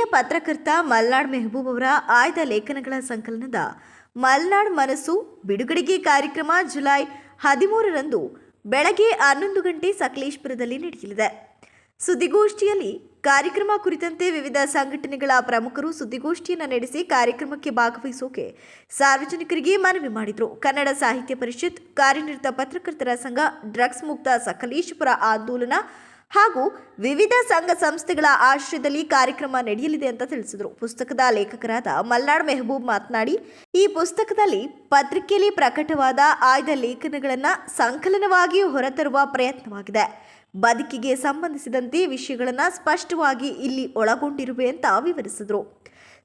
ಹಿರಿಯ ಪತ್ರಕರ್ತ ಮಲ್ನಾಡ್ ಮೆಹಬೂಬ್ ಅವರ ಆಯ್ದ ಲೇಖನಗಳ ಸಂಕಲನದ ಮಲ್ನಾಡ್ ಮನಸ್ಸು ಬಿಡುಗಡೆಗೆ ಕಾರ್ಯಕ್ರಮ ಜುಲೈ ಹದಿಮೂರರಂದು ಬೆಳಗ್ಗೆ ಹನ್ನೊಂದು ಗಂಟೆ ಸಕಲೇಶ್ಪುರದಲ್ಲಿ ನಡೆಯಲಿದೆ. ಸುದ್ದಿಗೋಷ್ಠಿಯಲ್ಲಿ ಕಾರ್ಯಕ್ರಮ ಕುರಿತಂತೆ ವಿವಿಧ ಸಂಘಟನೆಗಳ ಪ್ರಮುಖರು ಸುದ್ದಿಗೋಷ್ಠಿಯನ್ನು ನಡೆಸಿ ಕಾರ್ಯಕ್ರಮಕ್ಕೆ ಭಾಗವಹಿಸೋಕೆ ಸಾರ್ವಜನಿಕರಿಗೆ ಮನವಿ ಮಾಡಿದರು. ಕನ್ನಡ ಸಾಹಿತ್ಯ ಪರಿಷತ್ ಕಾರ್ಯನಿರತ ಪತ್ರಕರ್ತರ ಸಂಘ ಡ್ರಗ್ಸ್ ಮುಕ್ತ ಸಕಲೇಶಪುರ ಆಂದೋಲನ ಹಾಗೂ ವಿವಿಧ ಸಂಘ ಸಂಸ್ಥೆಗಳ ಆಶ್ರಯದಲ್ಲಿ ಕಾರ್ಯಕ್ರಮ ನಡೆಯಲಿದೆ ಅಂತ ತಿಳಿಸಿದರು. ಪುಸ್ತಕದ ಲೇಖಕರಾದ ಮಲ್ನಾಡ್ ಮೆಹಬೂಬ್ ಮಾತನಾಡಿ, ಈ ಪುಸ್ತಕದಲ್ಲಿ ಪತ್ರಿಕೆಯಲ್ಲಿ ಪ್ರಕಟವಾದ ಆಯ್ದ ಲೇಖನಗಳನ್ನು ಸಂಕಲನವಾಗಿ ಹೊರತರುವ ಪ್ರಯತ್ನವಾಗಿದೆ. ಬದುಕಿಗೆ ಸಂಬಂಧಿಸಿದಂತೆ ವಿಷಯಗಳನ್ನು ಸ್ಪಷ್ಟವಾಗಿ ಇಲ್ಲಿ ಒಳಗೊಂಡಿರುವೆ ಅಂತ ವಿವರಿಸಿದರು.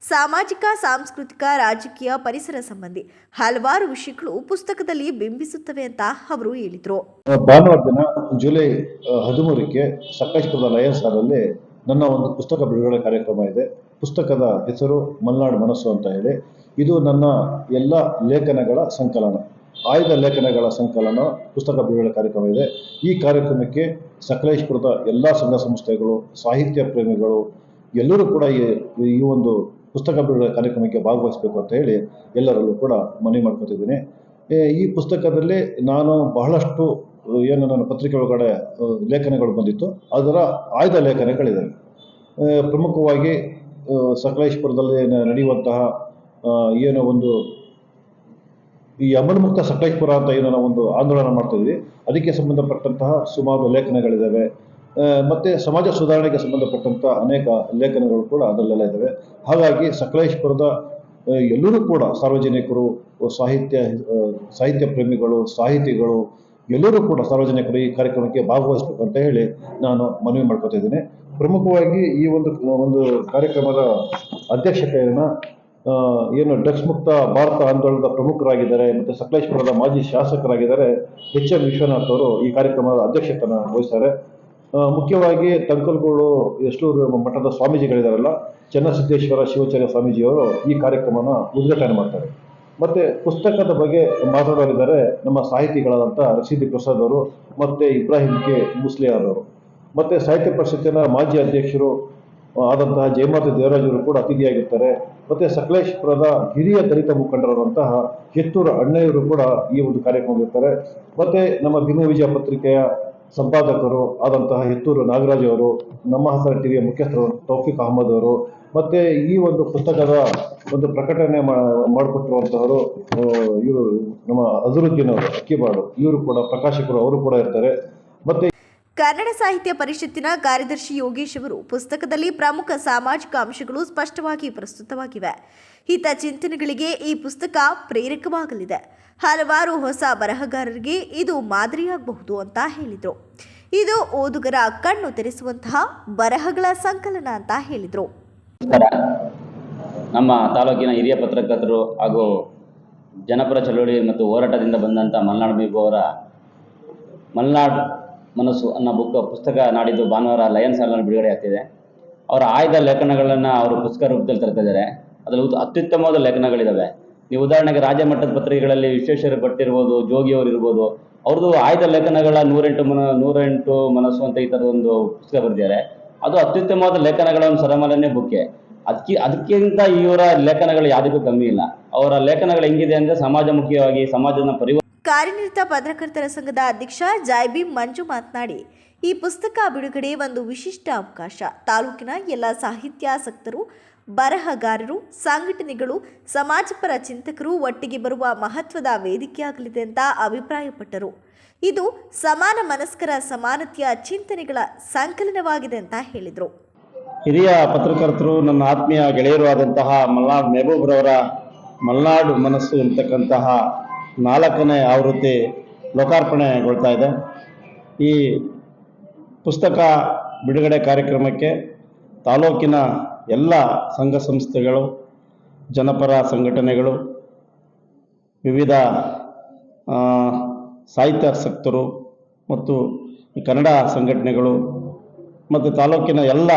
ಸಾಮಾಜಿಕ, ಸಾಂಸ್ಕೃತಿಕ, ರಾಜಕೀಯ, ಪರಿಸರ ಸಂಬಂಧಿ ಹಲವಾರು ವಿಷಯಗಳು ಪುಸ್ತಕದಲ್ಲಿ ಬಿಂಬಿಸುತ್ತವೆ ಅಂತ ಅವರು ಹೇಳಿದರು. ಭಾನುವಾರ ದಿನ ಜುಲೈ ಹದಿಮೂರಕ್ಕೆ ಸಕಲೇಶ್ಪುರದ ಲಯನ್ಸ್ ಹಾಲಲ್ಲಿ ನನ್ನ ಒಂದು ಪುಸ್ತಕ ಬಿಡುಗಡೆ ಕಾರ್ಯಕ್ರಮ ಇದೆ. ಪುಸ್ತಕದ ಹೆಸರು ಮಲ್ನಾಡು ಮನಸ್ಸು ಅಂತ ಹೇಳಿ. ಇದು ನನ್ನ ಎಲ್ಲ ಲೇಖನಗಳ ಸಂಕಲನ. ಆಯ್ದ ಲೇಖನಗಳ ಸಂಕಲನ ಪುಸ್ತಕ ಬಿಡುಗಡೆ ಕಾರ್ಯಕ್ರಮ ಇದೆ. ಈ ಕಾರ್ಯಕ್ರಮಕ್ಕೆ ಸಕಲೇಶ್ಪುರದ ಎಲ್ಲ ಸಂಘ ಸಂಸ್ಥೆಗಳು ಸಾಹಿತ್ಯ ಪ್ರೇಮಿಗಳು, ಎಲ್ಲರೂ ಕೂಡ ಈ ಒಂದು ಪುಸ್ತಕ ಬಿಡುಗಡೆ ಕಾರ್ಯಕ್ರಮಕ್ಕೆ ಭಾಗವಹಿಸಬೇಕು ಅಂತ ಹೇಳಿ ಎಲ್ಲರಲ್ಲೂ ಕೂಡ ಮನವಿ ಮಾಡ್ಕೊತಿದ್ದೀನಿ. ಈ ಪುಸ್ತಕದಲ್ಲಿ ನಾನು ಬಹಳಷ್ಟು, ಏನು ನನ್ನ ಪತ್ರಿಕೆ ಒಳಗಡೆ ಲೇಖನಗಳು ಬಂದಿತ್ತು. ಅದರ ಆಯ್ದ ಲೇಖನಗಳಿದ್ದಾವೆ ಪ್ರಮುಖವಾಗಿ ಸಕಲೇಶ್ಪುರದಲ್ಲಿ ನಡೆಯುವಂತಹ ಏನು ಒಂದು, ಈ ಅಮಲ್ಮುಕ್ತ ಸಕಲೇಶ್ಪುರ ಅಂತ ಏನೋ ಒಂದು ಆಂದೋಲನ ಮಾಡ್ತಾ ಅದಕ್ಕೆ ಸಂಬಂಧಪಟ್ಟಂತಹ ಸುಮಾರು ಲೇಖನಗಳಿದ್ದಾವೆ ಮತ್ತೆ ಸಮಾಜ ಸುಧಾರಣೆಗೆ ಸಂಬಂಧಪಟ್ಟಂಥ ಅನೇಕ ಲೇಖನಗಳು ಕೂಡ ಅದರಲ್ಲೆಲ್ಲ ಇದ್ದಾವೆ ಹಾಗಾಗಿ ಸಕಲೇಶ್ಪುರದ ಎಲ್ಲರೂ ಕೂಡ ಸಾರ್ವಜನಿಕರು, ಸಾಹಿತ್ಯ ಸಾಹಿತ್ಯ ಪ್ರೇಮಿಗಳು, ಸಾಹಿತಿಗಳು, ಎಲ್ಲರೂ ಕೂಡ ಸಾರ್ವಜನಿಕರು ಈ ಕಾರ್ಯಕ್ರಮಕ್ಕೆ ಭಾಗವಹಿಸಬೇಕು ಅಂತ ಹೇಳಿ ನಾನು ಮನವಿ ಮಾಡ್ಕೊತಿದ್ದೀನಿ ಪ್ರಮುಖವಾಗಿ ಈ ಒಂದು ಒಂದು ಕಾರ್ಯಕ್ರಮದ ಅಧ್ಯಕ್ಷತೆಯನ್ನು ಏನು ಡ್ರಗ್ಸ್ ಮುಕ್ತ ಭಾರತ ಆಂದೋಲನದ ಪ್ರಮುಖರಾಗಿದ್ದಾರೆ, ಮತ್ತು ಸಕಲೇಶ್ಪುರದ ಮಾಜಿ ಶಾಸಕರಾಗಿದ್ದಾರೆ ಎಚ್ ಎಂ ವಿಶ್ವನಾಥ್ ಅವರು ಈ ಕಾರ್ಯಕ್ರಮದ ಅಧ್ಯಕ್ಷತೆಯನ್ನು ವಹಿಸ್ತಾರೆ. ಮುಖ್ಯವಾಗಿ ತಂಕಲ್ಗೋಳು ಎಷ್ಟೋ ಮಠದ ಸ್ವಾಮೀಜಿಗಳಿದಾರಲ್ಲ, ಚನ್ನಸಿದ್ದೇಶ್ವರ ಶಿವಾಚಾರ್ಯ ಸ್ವಾಮೀಜಿಯವರು ಈ ಕಾರ್ಯಕ್ರಮನ ಉದ್ಘಾಟನೆ ಮಾಡ್ತಾರೆ. ಮತ್ತೆ ಪುಸ್ತಕದ ಬಗ್ಗೆ ಮಾತಾಡಲಿದ್ದಾರೆ ನಮ್ಮ ಸಾಹಿತಿಗಳಾದಂಥ ರಶೀದಿ ಪ್ರಸಾದ್ ಅವರು ಮತ್ತೆ ಇಬ್ರಾಹಿಂ ಕೆ ಮುಸ್ಲಿಯಾರ್ ಅವರು. ಮತ್ತೆ ಸಾಹಿತ್ಯ ಪರಿಷತ್ತಿನ ಮಾಜಿ ಅಧ್ಯಕ್ಷರು ಆದಂತಹ ಜಯಮಾತ ದೇವರಾಜರು ಕೂಡ ಅತಿಥಿಯಾಗಿರ್ತಾರೆ. ಮತ್ತೆ ಸಕಲೇಶ್ಪುರದ ಹಿರಿಯ ದಲಿತ ಮುಖಂಡರಾದಂತಹ ಕಿತ್ತೂರು ಅಣ್ಣೆಯವರು ಕೂಡ ಈ ಒಂದು ಕಾರ್ಯಕ್ರಮದಲ್ಲಿರ್ತಾರೆ. ಮತ್ತೆ ನಮ್ಮ ಭೀಮ ವಿಜಯ ಪತ್ರಿಕೆಯ ಸಂಪಾದಕರು ಆದಂತಹ ಹಿತ್ತೂರು ನಾಗರಾಜ್ ಅವರು, ನಮ್ಮ ಹಸರ ಟಿವಿಯ ಮುಖ್ಯಸ್ಥರು ತೌಫಿಕ್ ಅಹಮದ್ ಅವರು, ಮತ್ತೆ ಈ ಒಂದು ಪುಸ್ತಕದ ಒಂದು ಪ್ರಕಟಣೆ ಮಾಡಿಕೊಟ್ಟಿರುವಂತಹವರು ಇವರು ನಮ್ಮ ಅಜರುದ್ದೀನ್ ಅವರು ಅಕ್ಕಿಬಾಡು ಇವರು ಕೂಡ, ಪ್ರಕಾಶಕರು ಅವರು ಕೂಡ ಇರ್ತಾರೆ. ಮತ್ತೆ ಕನ್ನಡ ಸಾಹಿತ್ಯ ಪರಿಷತ್ತಿನ ಕಾರ್ಯದರ್ಶಿ ಯೋಗೇಶ್ ಅವರು ಪುಸ್ತಕದಲ್ಲಿ ಪ್ರಮುಖ ಸಾಮಾಜಿಕ ಅಂಶಗಳು ಸ್ಪಷ್ಟವಾಗಿ ಪ್ರಸ್ತುತವಾಗಿವೆ. ಹಿತ ಚಿಂತನೆಗಳಿಗೆ ಈ ಪುಸ್ತಕ ಪ್ರೇರಕವಾಗಲಿದೆ. ಹಲವಾರು ಹೊಸ ಬರಹಗಾರರಿಗೆ ಇದು ಮಾದರಿಯಾಗಬಹುದು ಅಂತ ಹೇಳಿದರು. ಇದು ಓದುಗರ ಕಣ್ಣು ತೆರೆಸುವಂತಹ ಬರಹಗಳ ಸಂಕಲನ ಅಂತ ಹೇಳಿದರು. ನಮ್ಮ ತಾಲೂಕಿನ ಹಿರಿಯ ಪತ್ರಕರ್ತರು ಹಾಗೂ ಜನಪರ ಚಳವಳಿ ಮತ್ತು ಹೋರಾಟದಿಂದ ಬಂದಂಥ ಮಲ್ನಾಡ್ ಮೇಬು ಅವರ ಮಲ್ನಾಡ್ ಮನಸ್ಸು ಅನ್ನೋ ಬುಕ್ ಪುಸ್ತಕ ನಾಡಿದ್ದು ಭಾನುವಾರ ಲಯನ್ಸ್ ಹಾಲ್ನಲ್ಲಿ ಬಿಡುಗಡೆ ಆಗ್ತಿದೆ. ಅವರ ಆಯ್ದ ಲೇಖನಗಳನ್ನು ಅವರು ಪುಸ್ತಕ ರೂಪದಲ್ಲಿ ತರ್ತಾ ಇದ್ದಾರೆ ಅದರಲ್ಲಿ ಅತ್ಯುತ್ತಮವಾದ ಲೇಖನಗಳಿದ್ದಾವೆ ನೀವು ಉದಾಹರಣೆಗೆ ರಾಜ್ಯ ಮಟ್ಟದ ಪತ್ರಿಕೆಗಳಲ್ಲಿ ವಿಶ್ವೇಶ್ವರ ಭಟ್ ಇರ್ಬೋದು ಜೋಗಿಯವರು ಇರ್ಬೋದು, ಅವ್ರದ್ದು ಆಯ್ದ ಲೇಖನಗಳ ನೂರೆಂಟು ಮನ, ನೂರೆಂಟು ಮನಸ್ಸು ಅಂತ ಈ ಥರದ ಒಂದು ಪುಸ್ತಕ ಬರೆದಿದ್ದಾರೆ. ಅದು ಅತ್ಯುತ್ತಮವಾದ ಲೇಖನಗಳ ಒಂದು ಸರಮಾಲನೆ ಬುಕ್ಕೆ. ಅದಕ್ಕೆ ಅದಕ್ಕಿಂತ ಇವರ ಲೇಖನಗಳು ಯಾವುದಕ್ಕೂ ಕಮ್ಮಿ ಇಲ್ಲ. ಅವರ ಲೇಖನಗಳು ಹೆಂಗಿದೆ ಅಂದರೆ ಸಮಾಜಮುಖಿಯಾಗಿ ಸಮಾಜದ ಪರಿವರ್ತನೆ ಕಾರ್ಯನಿರತ ಪತ್ರಕರ್ತರ ಸಂಘದ ಅಧ್ಯಕ್ಷ ಜಾಯ್ಬಿ ಮಂಜು ಮಾತನಾಡಿ ಈ ಪುಸ್ತಕ ಬಿಡುಗಡೆ ಒಂದು ವಿಶಿಷ್ಟ ಅವಕಾಶ. ತಾಲೂಕಿನ ಎಲ್ಲ ಸಾಹಿತ್ಯಾಸಕ್ತರು, ಬರಹಗಾರರು, ಸಂಘಟನೆಗಳು, ಸಮಾಜಪರ ಚಿಂತಕರು ಒಟ್ಟಿಗೆ ಬರುವ ಮಹತ್ವದ ವೇದಿಕೆಯಾಗಲಿದೆ ಅಂತ ಅಭಿಪ್ರಾಯಪಟ್ಟರು. ಇದು ಸಮಾನ ಮನಸ್ಕರ ಸಮಾನತೆಯ ಚಿಂತನೆಗಳ ಸಂಕಲನವಾಗಿದೆ ಅಂತ ಹೇಳಿದರು. ಹಿರಿಯ ಪತ್ರಕರ್ತರು, ನನ್ನ ಆತ್ಮೀಯ ಗೆಳೆಯರು ಆದಂತಹ ಮಲ್ನಾಡ್ ಮೆಹಬೂಬ್ರವರ ಮಲ್ನಾಡು ಮನಸ್ಸು ಅಂತಕ್ಕಂತಹ ನಾಲ್ಕನೇ ಆವೃತ್ತಿ ಲೋಕಾರ್ಪಣೆಗೊಳ್ತಾ ಇದೆ. ಈ ಪುಸ್ತಕ ಬಿಡುಗಡೆ ಕಾರ್ಯಕ್ರಮಕ್ಕೆ ತಾಲೂಕಿನ ಎಲ್ಲ ಸಂಘ ಸಂಸ್ಥೆಗಳು, ಜನಪರ ಸಂಘಟನೆಗಳು, ವಿವಿಧ ಸಾಹಿತ್ಯಾಸಕ್ತರು ಮತ್ತು ಕನ್ನಡ ಸಂಘಟನೆಗಳು ಮತ್ತು ತಾಲೂಕಿನ ಎಲ್ಲ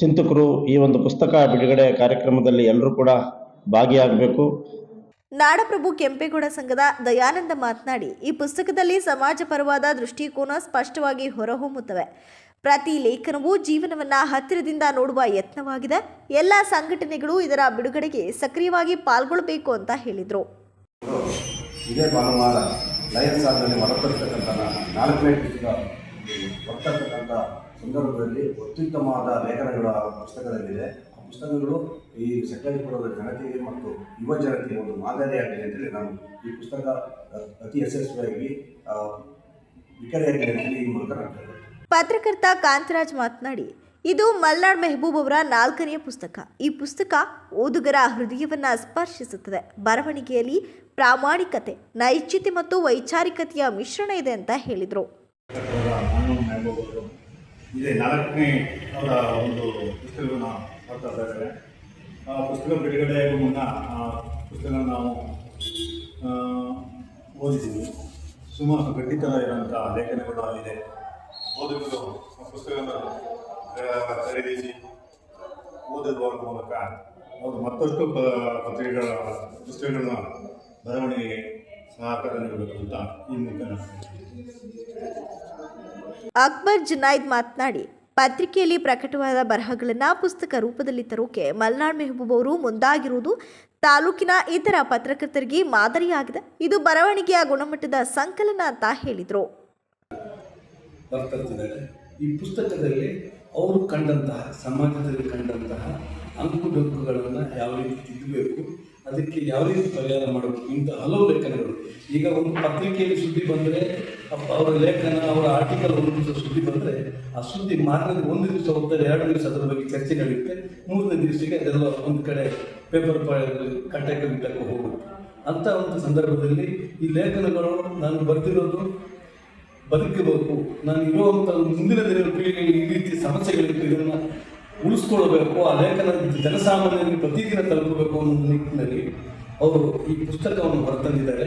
ಚಿಂತಕರು ಈ ಒಂದು ಪುಸ್ತಕ ಬಿಡುಗಡೆ ಕಾರ್ಯಕ್ರಮದಲ್ಲಿ ಎಲ್ಲರೂ ಕೂಡ ಭಾಗಿಯಾಗಬೇಕು. ನಾಡಪ್ರಭು ಕೆಂಪೇಗೌಡ ಸಂಘದ ದಯಾನಂದ ಮಾತನಾಡಿ, ಈ ಪುಸ್ತಕದಲ್ಲಿ ಸಮಾಜಪರವಾದ ದೃಷ್ಟಿಕೋನ ಸ್ಪಷ್ಟವಾಗಿ ಹೊರಹೊಮ್ಮುತ್ತವೆ. ಪ್ರತಿ ಲೇಖನವು ಜೀವನವನ್ನ ಹತ್ತಿರದಿಂದ ನೋಡುವ ಯತ್ನವಾಗಿದೆ. ಎಲ್ಲ ಸಂಘಟನೆಗಳು ಇದರ ಬಿಡುಗಡೆಗೆ ಸಕ್ರಿಯವಾಗಿ ಪಾಲ್ಗೊಳ್ಳಬೇಕು ಅಂತ ಹೇಳಿದರು. ಇದೇ ಭಾನುವಾರ ಹೊರತರ್ತಕ್ಕಂಥ ನಾಲ್ಕನೇ ಸಂದರ್ಭದಲ್ಲಿ ಅತ್ಯುತ್ತಮವಾದ ಲೇಖನಗಳು ಪುಸ್ತಕದಲ್ಲಿದೆ. ಪುಸ್ತಕಗಳು ಈ ಸಕಲೇಶ್ಪುರದ ಜನತೆಗೆ ಮತ್ತು ಯುವ ಜನತೆಗೆ ಒಂದು ಮಾದರಿಯಾಗಲಿ ಅಂತೇಳಿ ನಾನು ಈ ಪುಸ್ತಕ ಅತಿ ಯಶಸ್ವಿಯಾಗಿ ಆ, ವಿಕರಿಯಾಗಿದೆ ಅಂತೇಳಿ ಈ ಮೂಲಕ ನಾನು ಪತ್ರಕರ್ತ ಕಾಂತರಾಜ್ ಮಾತನಾಡಿ ಇದು ಮಲ್ನಾಡ್ ಮೆಹಬೂಬ್ ಅವರ ನಾಲ್ಕನೆಯ ಪುಸ್ತಕ. ಈ ಪುಸ್ತಕ ಓದುಗರ ಹೃದಯವನ್ನು ಸ್ಪರ್ಶಿಸುತ್ತದೆ. ಬರವಣಿಗೆಯಲ್ಲಿ ಪ್ರಾಮಾಣಿಕತೆ ನೈಚ್ಯತೆ ಮತ್ತು ವೈಚಾರಿಕತೆಯ ಮಿಶ್ರಣ ಇದೆ ಅಂತ ಹೇಳಿದರು. ನಾಲ್ಕನೇ ಅವರ ಒಂದು ಪುಸ್ತಕಗಳನ್ನ ಮಾಡ್ತಾ ಇದ್ದಾರೆ ಪುಸ್ತಕ ಬಿಡುಗಡೆಯಾಗುವ ಮುನ್ನ ಪುಸ್ತಕ ನಾವು ಓದಿದ್ದೀವಿ. ಸುಮಾರು ಖಂಡಿತ ಇರೋಂಥ ಲೇಖನಗಳು ಆಗಿದೆ. ಆ ಪುಸ್ತಕವನ್ನು ಖರೀದಿಸಿ ಓದುವ ಮೂಲಕ ಅವರು ಮತ್ತಷ್ಟು ಪ- ಪತ್ರಿಕೆಗಳ ಪುಸ್ತಕಗಳನ್ನ ಬರವಣಿಗೆಗೆ ಸಹಕಾರ ನೀಡಬೇಕು ಅಂತ ಈ ಮೂಲಕ ಅಕ್ಬರ್ ಜುನಾಯ್ದ್ ಮಾತನಾಡಿ ಪತ್ರಿಕೆಯಲ್ಲಿ ಪ್ರಕಟವಾದ ಬರಹಗಳನ್ನು ಪುಸ್ತಕ ರೂಪದಲ್ಲಿ ತರೋಕೆ ಮಲ್ನಾಡ್ ಮೆಹಬೂಬ್ ಅವರು ಮುಂದಾಗಿರುವುದು ತಾಲೂಕಿನ ಇತರ ಪತ್ರಕರ್ತರಿಗೆ ಮಾದರಿಯಾಗಿದೆ. ಇದು ಬರವಣಿಗೆಯ ಗುಣಮಟ್ಟದ ಸಂಕಲನ ಅಂತ ಹೇಳಿದರು. ಈ ಪುಸ್ತಕದಲ್ಲಿ ಅವರು ಕಂಡಂತಹ, ಸಮಾಜದಲ್ಲಿ ಕಂಡಂತಹ ಅಂಕುಡೊಂಕುಗಳನ್ನು ಯಾವ ರೀತಿ ತಿದ್ದಬೇಕು ಅದಕ್ಕೆ ಯಾವ ರೀತಿ ಪರಿಹಾರ ಮಾಡಬೇಕು ಇಂಥ ಹಲವು ಲೇಖನಗಳು. ಈಗ ಒಂದು ಪತ್ರಿಕೆಯಲ್ಲಿ ಸುದ್ದಿ ಬಂದರೆ ಅವರ ಲೇಖನ, ಅವರ ಆರ್ಟಿಕಲ್ ಒಂದು ದಿವಸ ಸುದ್ದಿ ಬಂದರೆ, ಆ ಸುದ್ದಿ ಮಾರನೇ ಒಂದು ದಿವಸ ಹೋಗ್ತಾರೆ, ಎರಡು ದಿವಸ ಅದರ ಬಗ್ಗೆ ಚರ್ಚೆ ನಡೆಯುತ್ತೆ ಮೂರನೇ ದಿವಸಕ್ಕೆ ಅದೆಲ್ಲ ಒಂದು ಕಡೆ ಪೇಪರ್ ಕಟ್ಟಕ್ಕೆ ಬಿಟ್ಟಕ್ಕೆ ಹೋಗುತ್ತೆ. ಅಂಥ ಒಂದು ಸಂದರ್ಭದಲ್ಲಿ ಈ ಲೇಖನಗಳು ನಾನು ಬರೆದಿರೋದು, ಬದುಕಬೇಕು. ನಾನು ಇರುವಂಥ ಮುಂದಿನ ದಿನ ಪೀಳಿಗೆಗೆ ಈ ರೀತಿ ಸಮಸ್ಯೆಗಳಿತ್ತು ಉಳಿಸ್ಕೊಳ್ಬೇಕು ಆ ಲೇಖನ ಜನಸಾಮಾನ್ಯರಿಗೆ ಪ್ರತಿದಿನ ತಲುಪಬೇಕು ಅನ್ನೋ ನಿಟ್ಟಿನಲ್ಲಿ ಅವರು ಈ ಪುಸ್ತಕವನ್ನು ಹೊರತಂದಿದ್ದಾರೆ.